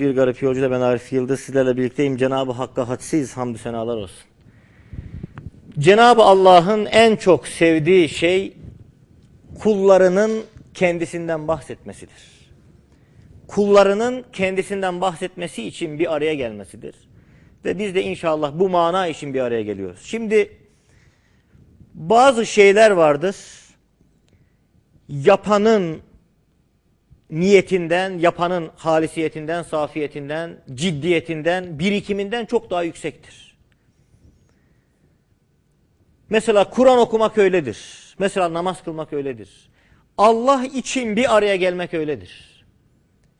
Bir garip yolcu da ben Arif Yıldız sizlerle birlikteyim. Cenab-ı Hakk'a hadsiz hamdü senalar olsun. Cenab-ı Allah'ın en çok sevdiği şey kullarının kendisinden bahsetmesidir. Kullarının kendisinden bahsetmesi için bir araya gelmesidir. Ve biz de inşallah bu mana için bir araya geliyoruz. Şimdi bazı şeyler vardır. Yapanın niyetinden, yapanın halisiyetinden, safiyetinden, ciddiyetinden, birikiminden çok daha yüksektir. Mesela Kur'an okumak öyledir. Mesela namaz kılmak öyledir. Allah için bir araya gelmek öyledir.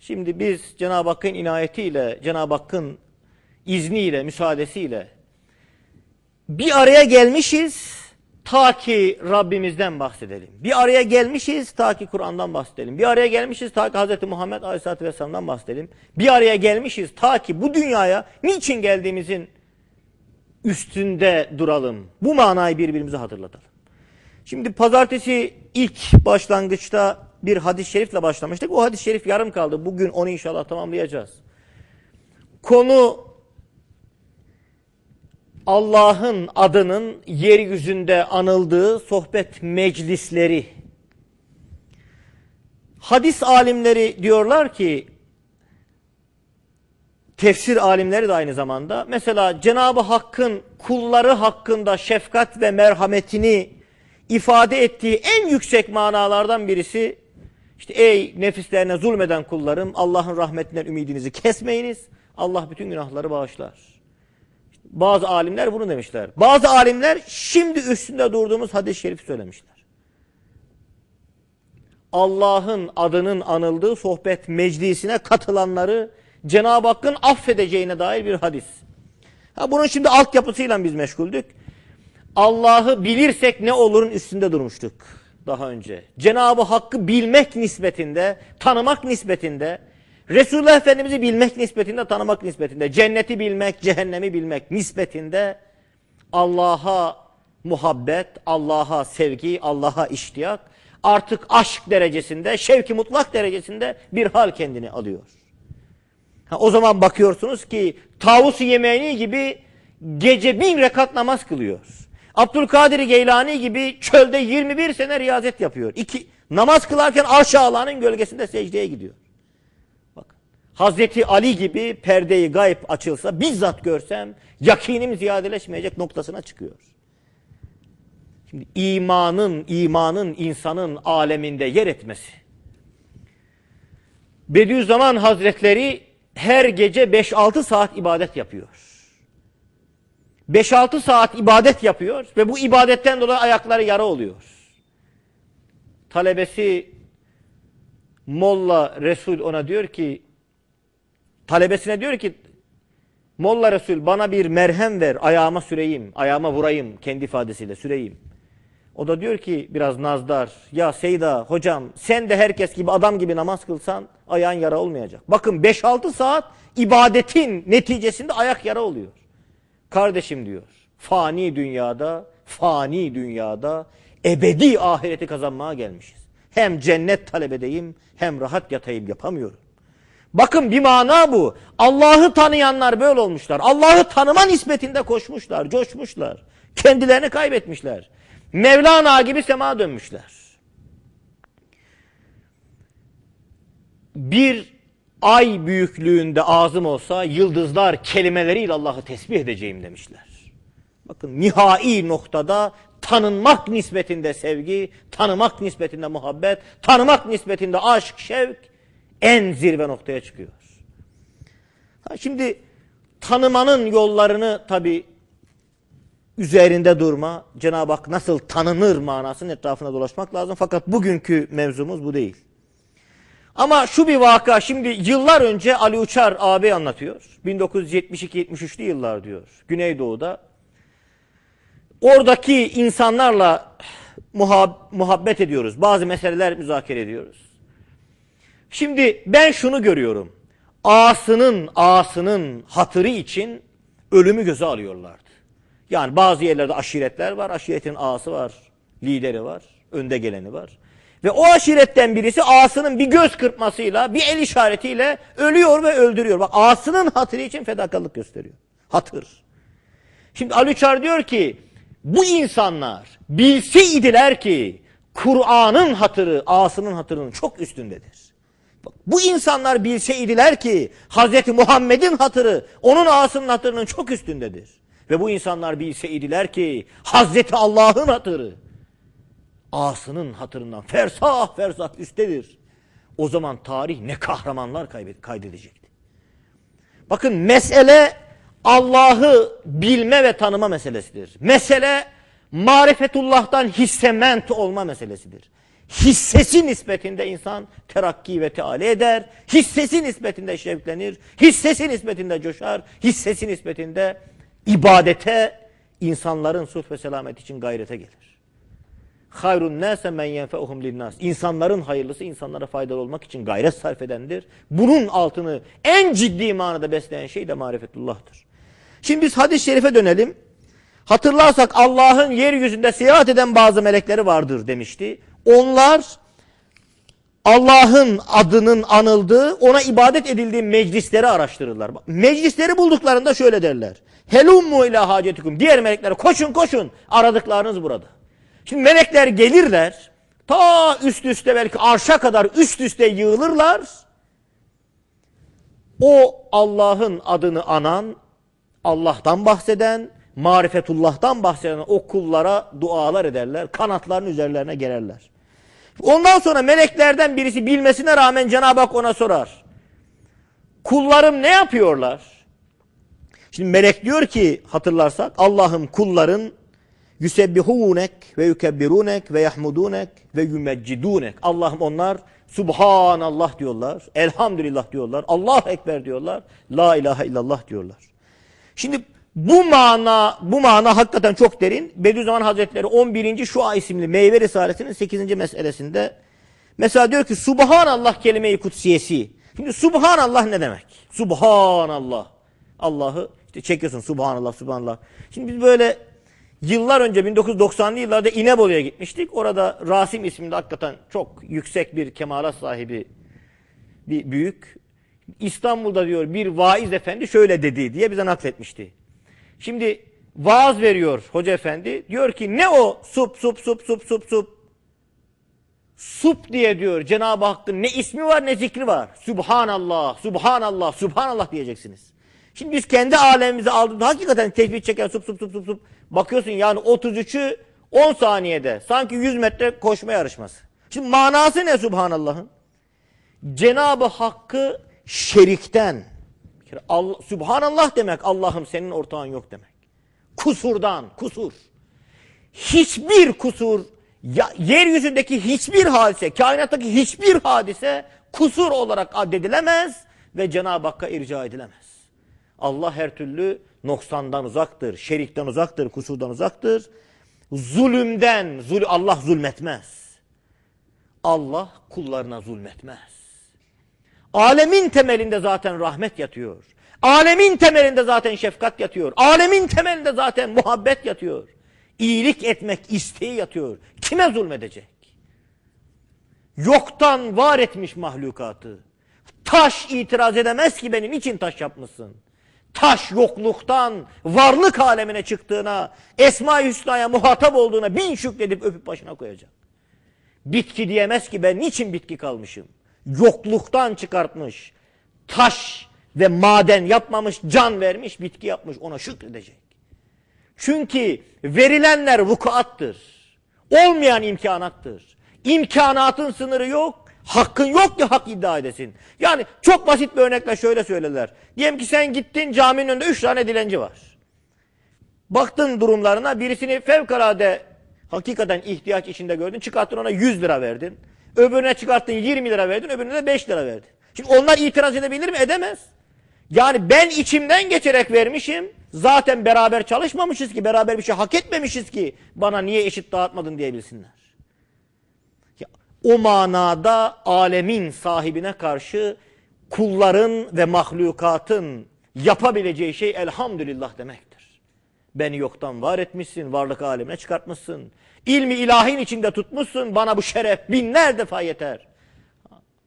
Şimdi biz Cenab-ı Hakk'ın inayetiyle, Cenab-ı Hakk'ın izniyle, müsaadesiyle bir araya gelmişiz ta ki Rabbimizden bahsedelim. Bir araya gelmişiz ta ki Kur'an'dan bahsedelim. Bir araya gelmişiz ta ki Hz. Muhammed Aleyhisselatü Vesselam'dan bahsedelim. Bir araya gelmişiz ta ki bu dünyaya niçin geldiğimizin üstünde duralım. Bu manayı birbirimize hatırlatalım. Şimdi pazartesi ilk başlangıçta bir hadis-i şerifle başlamıştık. O hadis-i şerif yarım kaldı. Bugün onu inşallah tamamlayacağız. Konu Allah'ın adının yeryüzünde anıldığı sohbet meclisleri. Hadis alimleri diyorlar ki, tefsir alimleri de aynı zamanda, mesela Cenab-ı Hakk'ın kulları hakkında şefkat ve merhametini ifade ettiği en yüksek manalardan birisi, işte ey nefislerine zulmeden kullarım, Allah'ın rahmetinden ümidinizi kesmeyiniz, Allah bütün günahları bağışlar. Bazı alimler bunu demişler. Bazı alimler şimdi üstünde durduğumuz hadis-i şerif söylemişler. Allah'ın adının anıldığı sohbet meclisine katılanları Cenab-ı Hakk'ın affedeceğine dair bir hadis. Ha, bunun şimdi altyapısıyla biz meşguldük. Allah'ı bilirsek ne olurun üstünde durmuştuk daha önce. Cenab-ı Hakk'ı bilmek nispetinde, tanımak nispetinde, Resulullah Efendimiz'i bilmek nispetinde, tanımak nispetinde, cenneti bilmek, cehennemi bilmek nispetinde Allah'a muhabbet, Allah'a sevgi, Allah'a iştiyak artık aşk derecesinde, şevki mutlak derecesinde bir hal kendini alıyor. Ha, o zaman bakıyorsunuz ki tavus yemeğini gibi gece bin rekat namaz kılıyor. Abdülkadir Geylani gibi çölde 21 sene riyazet yapıyor. İki, namaz kılarken aşağılanın gölgesinde secdeye gidiyor. Hazreti Ali gibi perdeyi gayb açılsa bizzat görsem yakinim ziyadeleşmeyecek noktasına çıkıyor. Şimdi imanın, imanın insanın aleminde yer etmesi. Bediüzzaman Hazretleri her gece 5-6 saat ibadet yapıyor. 5-6 saat ibadet yapıyor ve bu ibadetten dolayı ayakları yara oluyor. Talebesi Molla Resul ona diyor ki Talebesine diyor ki Molla Resul bana bir merhem ver ayağıma süreyim, ayağıma vurayım kendi ifadesiyle süreyim. O da diyor ki biraz nazdar ya Seyda hocam sen de herkes gibi adam gibi namaz kılsan ayağın yara olmayacak. Bakın 5-6 saat ibadetin neticesinde ayak yara oluyor. Kardeşim diyor fani dünyada fani dünyada ebedi ahireti kazanmaya gelmişiz. Hem cennet talep edeyim hem rahat yatayım yapamıyorum. Bakın bir mana bu. Allah'ı tanıyanlar böyle olmuşlar. Allah'ı tanıma nispetinde koşmuşlar, coşmuşlar. Kendilerini kaybetmişler. Mevlana gibi sema dönmüşler. Bir ay büyüklüğünde ağzım olsa yıldızlar kelimeleriyle Allah'ı tesbih edeceğim demişler. Bakın nihai noktada tanınmak nispetinde sevgi, tanımak nispetinde muhabbet, tanımak nispetinde aşk, şevk en zirve noktaya çıkıyor. Şimdi tanımanın yollarını tabi üzerinde durma, Cenab-ı Hak nasıl tanınır manasının etrafına dolaşmak lazım. Fakat bugünkü mevzumuz bu değil. Ama şu bir vaka şimdi yıllar önce Ali Uçar abi anlatıyor. 1972-73'lü yıllar diyor. Güneydoğu'da. Oradaki insanlarla muhab muhabbet ediyoruz. Bazı meseleler müzakere ediyoruz. Şimdi ben şunu görüyorum. Ağasının, ağasının hatırı için ölümü göze alıyorlardı. Yani bazı yerlerde aşiretler var. Aşiretin ağası var, lideri var, önde geleni var. Ve o aşiretten birisi asının bir göz kırpmasıyla, bir el işaretiyle ölüyor ve öldürüyor. Bak asının hatırı için fedakarlık gösteriyor. Hatır. Şimdi Ali Uçar diyor ki bu insanlar bilseydiler ki Kur'an'ın hatırı asının hatırının çok üstündedir. Bu insanlar bilseydiler ki Hz. Muhammed'in hatırı onun asının hatırının çok üstündedir. Ve bu insanlar bilseydiler ki Hz. Allah'ın hatırı asının hatırından fersah fersah üsttedir. O zaman tarih ne kahramanlar kaydedecekti. Bakın mesele Allah'ı bilme ve tanıma meselesidir. Mesele marifetullah'tan hissement olma meselesidir. Hissesi nispetinde insan terakki ve teali eder. Hissesi nispetinde şevklenir. Hissesi nispetinde coşar. Hissesi nispetinde ibadete, insanların sulh ve selamet için gayrete gelir. Hayrun nase men yenfe'uhum linnas. İnsanların hayırlısı insanlara faydalı olmak için gayret sarf edendir. Bunun altını en ciddi manada besleyen şey de marifetullah'tır. Şimdi biz hadis-i şerife dönelim. Hatırlarsak Allah'ın yeryüzünde seyahat eden bazı melekleri vardır demişti. Onlar Allah'ın adının anıldığı, ona ibadet edildiği meclisleri araştırırlar. Meclisleri bulduklarında şöyle derler. Helummu ila hacetikum. Diğer meleklere koşun koşun aradıklarınız burada. Şimdi melekler gelirler. Ta üst üste belki arşa kadar üst üste yığılırlar. O Allah'ın adını anan, Allah'tan bahseden, marifetullah'tan bahseden o kullara dualar ederler. Kanatların üzerlerine gelirler. Ondan sonra meleklerden birisi bilmesine rağmen Cenab-ı Hak ona sorar. Kullarım ne yapıyorlar? Şimdi melek diyor ki hatırlarsak Allah'ım kulların Yusebbihunek ve yukebbirunek ve yahmudunek ve yumeccidunek. Allah'ım onlar Subhanallah diyorlar. Elhamdülillah diyorlar. Allah Ekber diyorlar. La ilahe illallah diyorlar. Şimdi bu mana bu mana hakikaten çok derin. Bediüzzaman Hazretleri 11. Şua isimli Meyve Risalesi'nin 8. meselesinde mesela diyor ki Subhanallah kelime-i kutsiyesi. Şimdi Subhanallah ne demek? Subhanallah. Allah'ı işte çekiyorsun Subhanallah Subhanallah. Şimdi biz böyle Yıllar önce 1990'lı yıllarda İnebolu'ya gitmiştik. Orada Rasim isminde hakikaten çok yüksek bir kemala sahibi bir büyük. İstanbul'da diyor bir vaiz efendi şöyle dedi diye bize nakletmişti. Şimdi vaaz veriyor hoca efendi. Diyor ki ne o sup sup sup sup sup sup. Sup diye diyor Cenab-ı Hakk'ın ne ismi var ne zikri var. Subhanallah, Subhanallah, Subhanallah diyeceksiniz. Şimdi biz kendi alemimize aldığımızda hakikaten tespih çeker sup sup sup sup sup. Bakıyorsun yani 33'ü 10 saniyede sanki 100 metre koşma yarışması. Şimdi manası ne Subhanallah'ın? Cenab-ı Hakk'ı şerikten, Allah, Subhanallah demek Allah'ım senin ortağın yok demek. Kusurdan, kusur. Hiçbir kusur, ya, yeryüzündeki hiçbir hadise, kainattaki hiçbir hadise kusur olarak addedilemez ve Cenab-ı Hakk'a irca edilemez. Allah her türlü noksandan uzaktır, şerikten uzaktır, kusurdan uzaktır. Zulümden, zul Allah zulmetmez. Allah kullarına zulmetmez. Alemin temelinde zaten rahmet yatıyor. Alemin temelinde zaten şefkat yatıyor. Alemin temelinde zaten muhabbet yatıyor. İyilik etmek isteği yatıyor. Kime zulmedecek? Yoktan var etmiş mahlukatı. Taş itiraz edemez ki benim için taş yapmışsın taş yokluktan varlık alemine çıktığına, Esma-i Hüsna'ya muhatap olduğuna bin şükredip öpüp başına koyacak. Bitki diyemez ki ben niçin bitki kalmışım? Yokluktan çıkartmış, taş ve maden yapmamış, can vermiş, bitki yapmış ona şükredecek. Çünkü verilenler vukuattır. Olmayan imkanattır. İmkanatın sınırı yok, Hakkın yok ki hak iddia edesin. Yani çok basit bir örnekle şöyle söylerler. Diyelim ki sen gittin caminin önünde üç tane dilenci var. Baktın durumlarına birisini fevkalade hakikaten ihtiyaç içinde gördün. Çıkarttın ona 100 lira verdin. Öbürüne çıkarttın 20 lira verdin. Öbürüne de 5 lira verdin. Şimdi onlar itiraz edebilir mi? Edemez. Yani ben içimden geçerek vermişim. Zaten beraber çalışmamışız ki, beraber bir şey hak etmemişiz ki bana niye eşit dağıtmadın diyebilsinler o manada alemin sahibine karşı kulların ve mahlukatın yapabileceği şey elhamdülillah demektir. Beni yoktan var etmişsin, varlık alemine çıkartmışsın. İlmi ilahin içinde tutmuşsun, bana bu şeref binler defa yeter.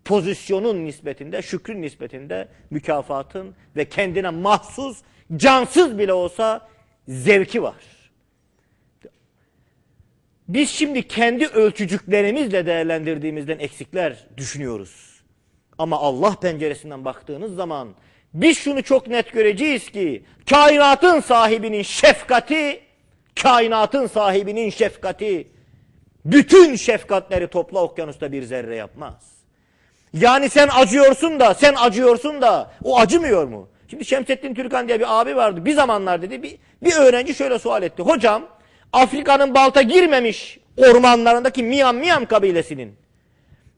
Pozisyonun nispetinde, şükrün nispetinde mükafatın ve kendine mahsus, cansız bile olsa zevki var. Biz şimdi kendi ölçücüklerimizle değerlendirdiğimizden eksikler düşünüyoruz. Ama Allah penceresinden baktığınız zaman biz şunu çok net göreceğiz ki kainatın sahibinin şefkati, kainatın sahibinin şefkati bütün şefkatleri topla okyanusta bir zerre yapmaz. Yani sen acıyorsun da, sen acıyorsun da o acımıyor mu? Şimdi Şemsettin Türkan diye bir abi vardı. Bir zamanlar dedi bir, bir öğrenci şöyle sual etti. Hocam Afrika'nın balta girmemiş ormanlarındaki Miyam Miyam kabilesinin.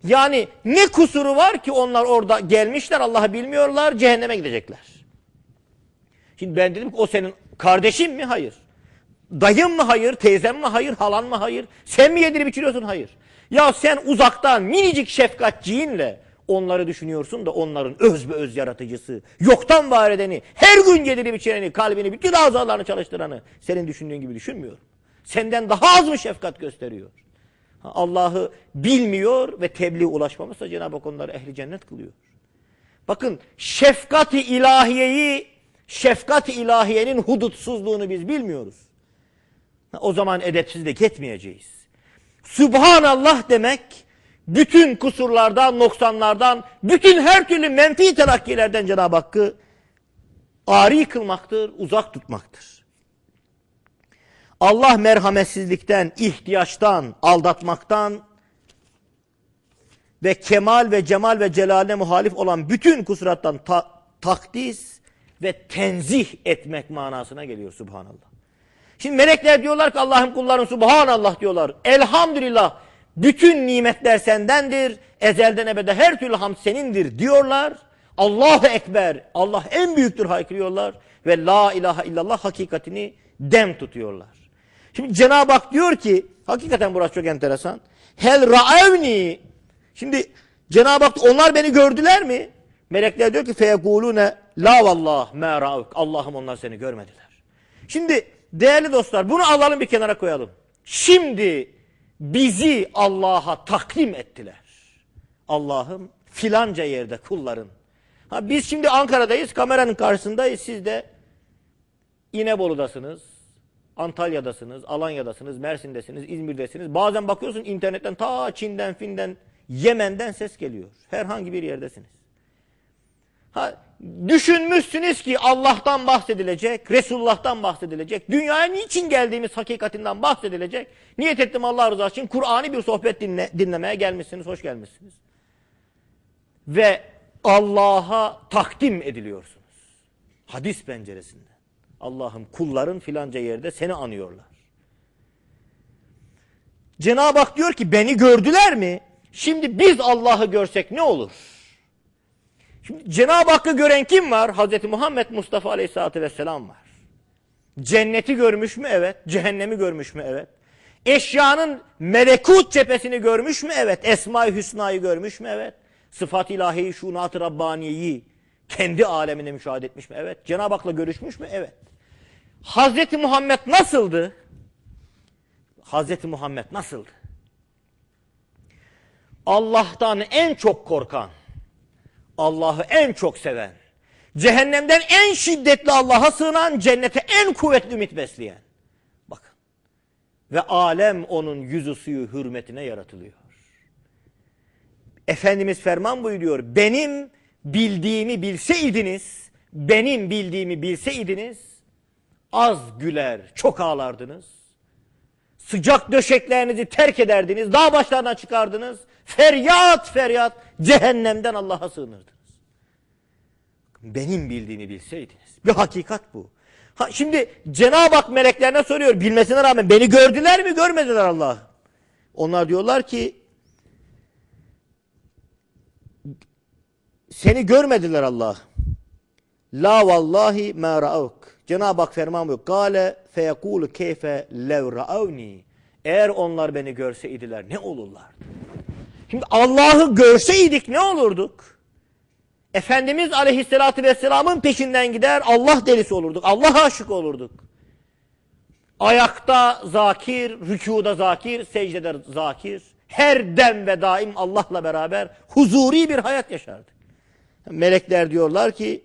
Yani ne kusuru var ki onlar orada gelmişler Allah'ı bilmiyorlar cehenneme gidecekler. Şimdi ben dedim ki o senin kardeşin mi? Hayır. Dayın mı? Hayır. Teyzen mi? Hayır. Halan mı? Hayır. Sen mi yedirip içiriyorsun? Hayır. Ya sen uzaktan minicik şefkatciğinle onları düşünüyorsun da onların öz be öz yaratıcısı, yoktan var edeni, her gün yedirip içireni, kalbini, bütün azalarını çalıştıranı senin düşündüğün gibi düşünmüyor. Senden daha az mı şefkat gösteriyor? Allah'ı bilmiyor ve tebliğ ulaşmamışsa Cenab-ı Hak onları ehli cennet kılıyor. Bakın şefkat-i ilahiyeyi, şefkat-i ilahiyenin hudutsuzluğunu biz bilmiyoruz. O zaman edepsizlik etmeyeceğiz. Subhanallah demek bütün kusurlardan, noksanlardan, bütün her türlü menfi telakkilerden Cenab-ı Hakk'ı ari kılmaktır, uzak tutmaktır. Allah merhametsizlikten, ihtiyaçtan, aldatmaktan ve kemal ve cemal ve celaline muhalif olan bütün kusurattan ta takdis ve tenzih etmek manasına geliyor subhanallah. Şimdi melekler diyorlar ki Allah'ın kulların subhanallah diyorlar. Elhamdülillah bütün nimetler sendendir. Ezelden ebede her türlü hamd senindir diyorlar. Allahu Ekber. Allah en büyüktür haykırıyorlar. Ve la ilahe illallah hakikatini dem tutuyorlar. Şimdi Cenab-ı Hak diyor ki hakikaten burası çok enteresan. Hel ra'evni. Şimdi Cenab-ı Hak onlar beni gördüler mi? Melekler diyor ki feyekulune la vallah me ra'uk. Allah'ım onlar seni görmediler. Şimdi değerli dostlar bunu alalım bir kenara koyalım. Şimdi bizi Allah'a takdim ettiler. Allah'ım filanca yerde kulların. Ha, biz şimdi Ankara'dayız, kameranın karşısındayız. Siz de İnebolu'dasınız, Antalya'dasınız, Alanya'dasınız, Mersin'desiniz, İzmir'desiniz. Bazen bakıyorsun internetten ta Çin'den, Fin'den, Yemen'den ses geliyor. Herhangi bir yerdesiniz. Ha, düşünmüşsünüz ki Allah'tan bahsedilecek, Resulullah'tan bahsedilecek, dünyaya niçin geldiğimiz hakikatinden bahsedilecek. Niyet ettim Allah rızası için Kur'an'ı bir sohbet dinle, dinlemeye gelmişsiniz, hoş gelmişsiniz. Ve Allah'a takdim ediliyorsunuz. Hadis penceresinde. Allah'ım kulların filanca yerde seni anıyorlar. Cenab-ı Hak diyor ki beni gördüler mi? Şimdi biz Allah'ı görsek ne olur? Şimdi Cenab-ı Hakk'ı gören kim var? Hazreti Muhammed Mustafa Aleyhisselatü Vesselam var. Cenneti görmüş mü? Evet. Cehennemi görmüş mü? Evet. Eşyanın melekut cephesini görmüş mü? Evet. Esma-i Hüsna'yı görmüş mü? Evet. Sıfat ilahi, şunat-ı Rabbaniye'yi kendi aleminde müşahede etmiş mi? Evet. Cenab-ı Hak'la görüşmüş mü? Evet. Hazreti Muhammed nasıldı? Hazreti Muhammed nasıldı? Allah'tan en çok korkan, Allah'ı en çok seven, cehennemden en şiddetli Allah'a sığınan, cennete en kuvvetli ümit besleyen. Bakın. Ve alem onun yüzü suyu hürmetine yaratılıyor. Efendimiz ferman buyuruyor. Benim bildiğimi bilseydiniz, benim bildiğimi bilseydiniz, az güler, çok ağlardınız. Sıcak döşeklerinizi terk ederdiniz, dağ başlarına çıkardınız. Feryat feryat cehennemden Allah'a sığınırdınız. Benim bildiğini bilseydiniz. Bir hakikat bu. Ha, şimdi Cenab-ı Hak meleklerine soruyor. Bilmesine rağmen beni gördüler mi görmediler Allah. Onlar diyorlar ki seni görmediler Allah. La vallahi ma ra'uk. Cenab-ı Hak ferman buyuruyor. Kale feyekulu keyfe lev ra'avni. Eğer onlar beni görseydiler ne olurlardı? Şimdi Allah'ı görseydik ne olurduk? Efendimiz Aleyhisselatü Vesselam'ın peşinden gider Allah delisi olurduk. Allah aşık olurduk. Ayakta zakir, rükuda zakir, secdede zakir. Her dem ve daim Allah'la beraber huzuri bir hayat yaşardı. Melekler diyorlar ki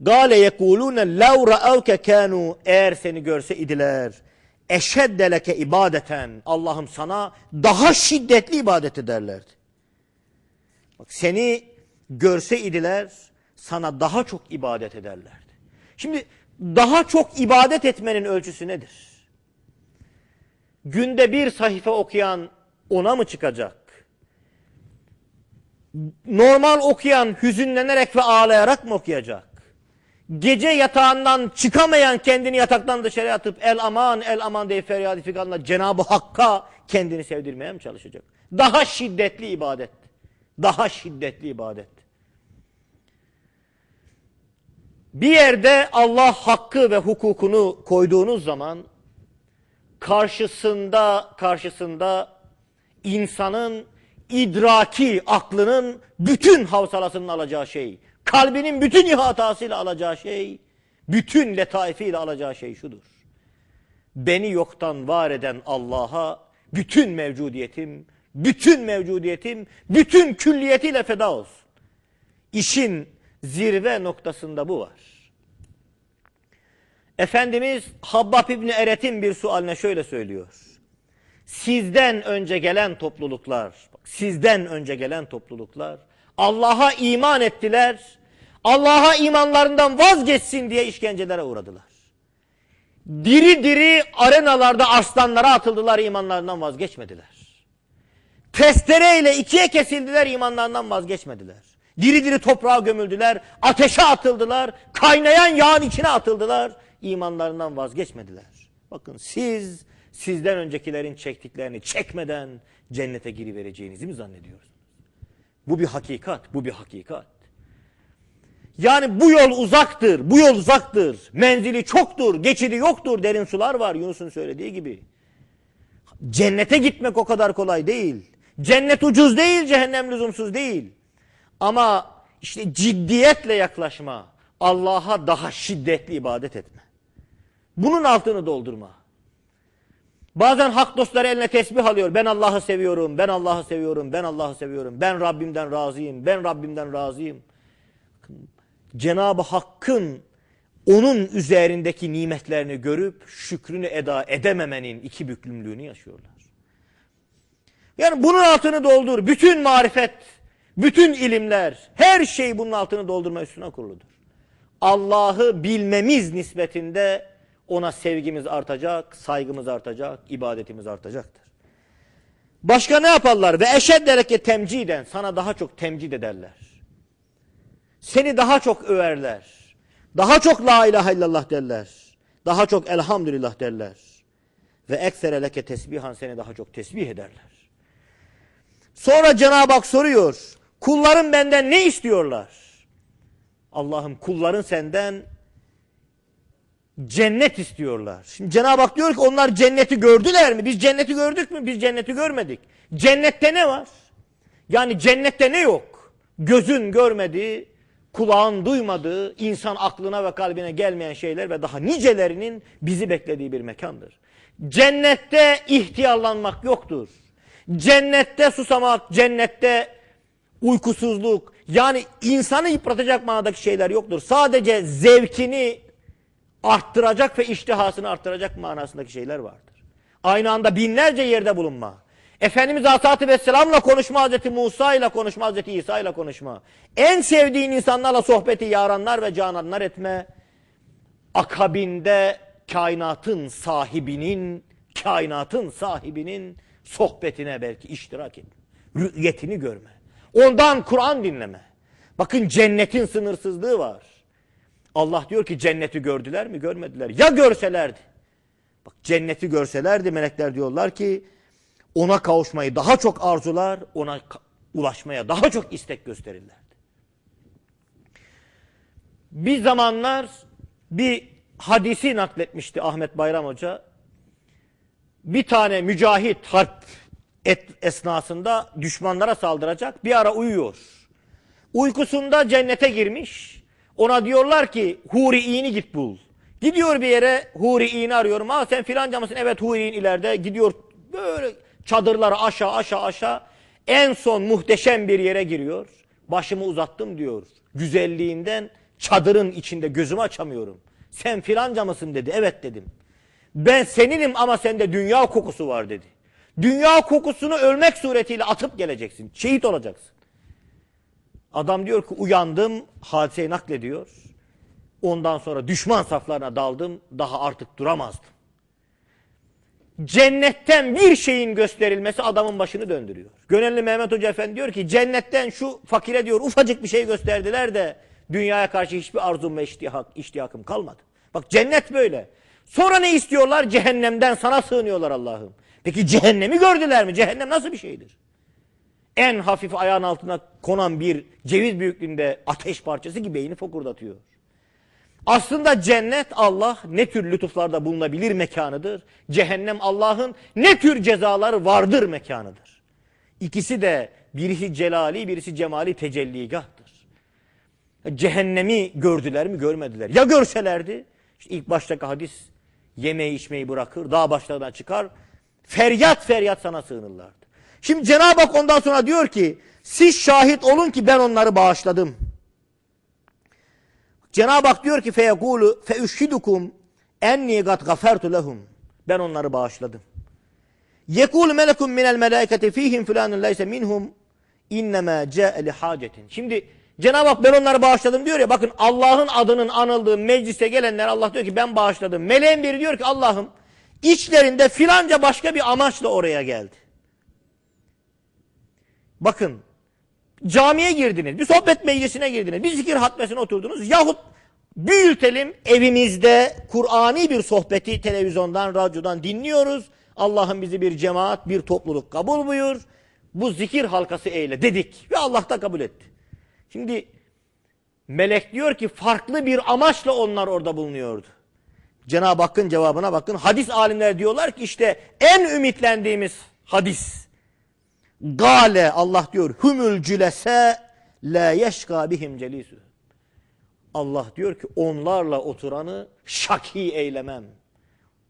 Gale yekulune lev ra'evke kanu eğer seni görse idiler eşedde leke ibadeten Allah'ım sana daha şiddetli ibadet ederlerdi. Bak seni görse idiler sana daha çok ibadet ederlerdi. Şimdi daha çok ibadet etmenin ölçüsü nedir? Günde bir sayfa okuyan ona mı çıkacak? Normal okuyan hüzünlenerek ve ağlayarak mı okuyacak? Gece yatağından çıkamayan kendini yataktan dışarı atıp el aman el aman diye feryat figanla Cenab-ı Hakk'a kendini sevdirmeye mi çalışacak? Daha şiddetli ibadet. Daha şiddetli ibadet. Bir yerde Allah hakkı ve hukukunu koyduğunuz zaman karşısında karşısında insanın idraki aklının bütün havsalasının alacağı şey, kalbinin bütün ihatasıyla alacağı şey, bütün letaifiyle alacağı şey şudur. Beni yoktan var eden Allah'a bütün mevcudiyetim, bütün mevcudiyetim, bütün külliyetiyle feda olsun. İşin zirve noktasında bu var. Efendimiz Habbab İbni Eret'in bir sualine şöyle söylüyor. Sizden önce gelen topluluklar, sizden önce gelen topluluklar Allah'a iman ettiler. Allah'a imanlarından vazgeçsin diye işkencelere uğradılar. Diri diri arenalarda aslanlara atıldılar imanlarından vazgeçmediler. Testereyle ikiye kesildiler imanlarından vazgeçmediler. Diri diri toprağa gömüldüler, ateşe atıldılar, kaynayan yağın içine atıldılar, imanlarından vazgeçmediler. Bakın siz sizden öncekilerin çektiklerini çekmeden cennete girivereceğinizi mi zannediyorsunuz? Bu bir hakikat, bu bir hakikat. Yani bu yol uzaktır, bu yol uzaktır. Menzili çoktur, geçidi yoktur, derin sular var Yunus'un söylediği gibi. Cennete gitmek o kadar kolay değil. Cennet ucuz değil, cehennem lüzumsuz değil. Ama işte ciddiyetle yaklaşma, Allah'a daha şiddetli ibadet etme. Bunun altını doldurma. Bazen hak dostları eline tesbih alıyor. Ben Allah'ı seviyorum, ben Allah'ı seviyorum, ben Allah'ı seviyorum. Ben Rabbimden razıyım, ben Rabbimden razıyım. Cenab-ı Hakk'ın onun üzerindeki nimetlerini görüp şükrünü eda edememenin iki büklümlüğünü yaşıyorlar. Yani bunun altını doldur. Bütün marifet, bütün ilimler, her şey bunun altını doldurma üstüne kuruludur. Allah'ı bilmemiz nispetinde ona sevgimiz artacak, saygımız artacak, ibadetimiz artacaktır. Başka ne yaparlar? Ve eşeddereke temciden sana daha çok temcid ederler. Seni daha çok överler. Daha çok la ilahe illallah derler. Daha çok elhamdülillah derler. Ve eksere leke tesbihan seni daha çok tesbih ederler. Sonra Cenab-ı Hak soruyor. Kullarım benden ne istiyorlar? Allah'ım kulların senden cennet istiyorlar. Şimdi Cenab-ı Hak diyor ki onlar cenneti gördüler mi? Biz cenneti gördük mü? Biz cenneti görmedik. Cennette ne var? Yani cennette ne yok? Gözün görmediği, kulağın duymadığı, insan aklına ve kalbine gelmeyen şeyler ve daha nicelerinin bizi beklediği bir mekandır. Cennette ihtiyarlanmak yoktur. Cennette susamak, cennette uykusuzluk, yani insanı yıpratacak manadaki şeyler yoktur. Sadece zevkini arttıracak ve iştihasını arttıracak manasındaki şeyler vardır. Aynı anda binlerce yerde bulunma. Efendimiz Aleyhisselatü Vesselam'la konuşma, Hazreti Musa ile konuşma, Hazreti İsa ile konuşma. En sevdiğin insanlarla sohbeti yaranlar ve cananlar etme. Akabinde kainatın sahibinin, kainatın sahibinin sohbetine belki iştirak et. Rü'yetini görme. Ondan Kur'an dinleme. Bakın cennetin sınırsızlığı var. Allah diyor ki cenneti gördüler mi? Görmediler. Ya görselerdi. Bak cenneti görselerdi melekler diyorlar ki ona kavuşmayı daha çok arzular, ona ulaşmaya daha çok istek gösterirlerdi. Bir zamanlar bir hadisi nakletmişti Ahmet Bayram Hoca. Bir tane mücahit harp et, esnasında düşmanlara saldıracak bir ara uyuyor. Uykusunda cennete girmiş. Ona diyorlar ki huri iğni git bul. Gidiyor bir yere huri iğni arıyorum. Ha sen filanca mısın? Evet huri iğni ileride. Gidiyor böyle çadırları aşağı aşağı aşağı. En son muhteşem bir yere giriyor. Başımı uzattım diyor. Güzelliğinden çadırın içinde gözümü açamıyorum. Sen filanca mısın dedi. Evet dedim. Ben seninim ama sende dünya kokusu var dedi. Dünya kokusunu ölmek suretiyle atıp geleceksin. Şehit olacaksın. Adam diyor ki uyandım hadiseyi naklediyor. Ondan sonra düşman saflarına daldım. Daha artık duramazdım. Cennetten bir şeyin gösterilmesi adamın başını döndürüyor. Gönenli Mehmet Hoca Efendi diyor ki cennetten şu fakire diyor ufacık bir şey gösterdiler de dünyaya karşı hiçbir arzum ve iştihak, iştihakım kalmadı. Bak cennet böyle. Sonra ne istiyorlar? Cehennemden sana sığınıyorlar Allah'ım. Peki cehennemi gördüler mi? Cehennem nasıl bir şeydir? En hafif ayağın altına konan bir ceviz büyüklüğünde ateş parçası gibi beyni fokurdatıyor. Aslında cennet Allah ne tür lütuflarda bulunabilir mekanıdır. Cehennem Allah'ın ne tür cezaları vardır mekanıdır. İkisi de birisi celali birisi cemali tecelligahtır. Cehennemi gördüler mi görmediler. Ya görselerdi işte ilk baştaki hadis yemeği içmeyi bırakır dağ başlarına çıkar feryat feryat sana sığınırlardı. Şimdi Cenab-ı Hak ondan sonra diyor ki siz şahit olun ki ben onları bağışladım. Cenab-ı Hak diyor ki feyekulu feüşhidukum enni gat gafertu lehum. Ben onları bağışladım. Yekul melekum minel melaiketi fihim filanun leyse minhum innema ca'e li hacetin. Şimdi Cenab-ı Hak ben onları bağışladım diyor ya bakın Allah'ın adının anıldığı meclise gelenler Allah diyor ki ben bağışladım. Meleğin biri diyor ki Allah'ım içlerinde filanca başka bir amaçla oraya geldi. Bakın camiye girdiniz, bir sohbet meclisine girdiniz, bir zikir hatmesine oturdunuz yahut büyütelim evimizde Kur'ani bir sohbeti televizyondan, radyodan dinliyoruz. Allah'ım bizi bir cemaat, bir topluluk kabul buyur. Bu zikir halkası eyle dedik ve Allah da kabul etti. Şimdi melek diyor ki farklı bir amaçla onlar orada bulunuyordu. Cenab-ı Hakk'ın cevabına bakın. Hadis alimler diyorlar ki işte en ümitlendiğimiz hadis. Gale Allah diyor humül cülese la yeşka bihim celisü. Allah diyor ki onlarla oturanı şaki eylemem.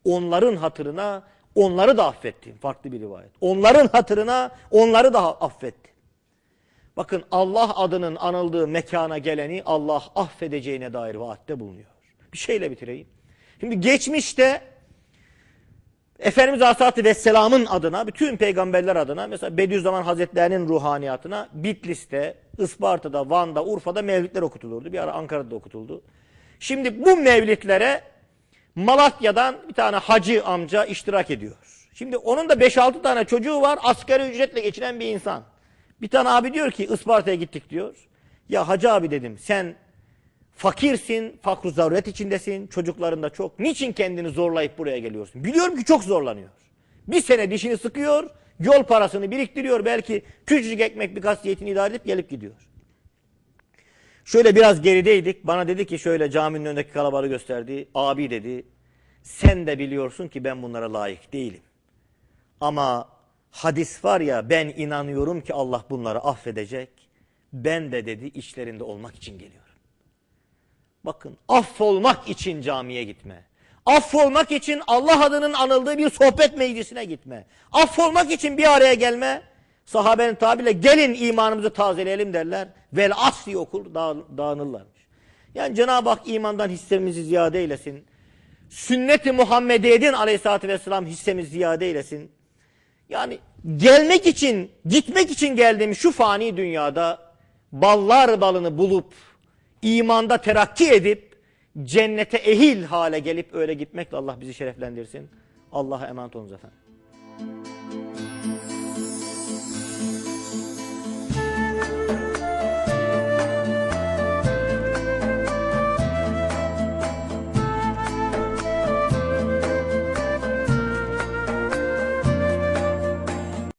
Onların hatırına onları da affettim. Farklı bir rivayet. Onların hatırına onları da affettim. Bakın Allah adının anıldığı mekana geleni Allah affedeceğine dair vaatte bulunuyor. Bir şeyle bitireyim. Şimdi geçmişte Efendimiz Aleyhisselatü Vesselam'ın adına, bütün peygamberler adına, mesela Bediüzzaman Hazretlerinin ruhaniyatına Bitlis'te, Isparta'da, Van'da, Urfa'da mevlitler okutulurdu. Bir ara Ankara'da okutuldu. Şimdi bu mevlitlere Malatya'dan bir tane hacı amca iştirak ediyor. Şimdi onun da 5-6 tane çocuğu var, asgari ücretle geçinen bir insan. Bir tane abi diyor ki Isparta'ya gittik diyor. Ya hacı abi dedim sen fakirsin, fakr zaruret içindesin, çocukların da çok. Niçin kendini zorlayıp buraya geliyorsun? Biliyorum ki çok zorlanıyor. Bir sene dişini sıkıyor, yol parasını biriktiriyor. Belki küçücük ekmek birkaç zeytin idare edip gelip gidiyor. Şöyle biraz gerideydik. Bana dedi ki şöyle caminin önündeki kalabalığı gösterdi. Abi dedi sen de biliyorsun ki ben bunlara layık değilim. Ama hadis var ya ben inanıyorum ki Allah bunları affedecek. Ben de dedi içlerinde olmak için geliyorum. Bakın affolmak için camiye gitme. Affolmak için Allah adının anıldığı bir sohbet meclisine gitme. Affolmak için bir araya gelme. Sahabenin tabiriyle gelin imanımızı tazeleyelim derler. Vel asli okur dağ, dağınırlarmış. Yani Cenab-ı Hak imandan hissemizi ziyade eylesin. Sünnet-i Muhammediye'den aleyhissalatü vesselam hissemizi ziyade eylesin. Yani gelmek için, gitmek için geldiğimiz şu fani dünyada ballar balını bulup imanda terakki edip cennete ehil hale gelip öyle gitmekle Allah bizi şereflendirsin. Allah'a emanet olunuz efendim.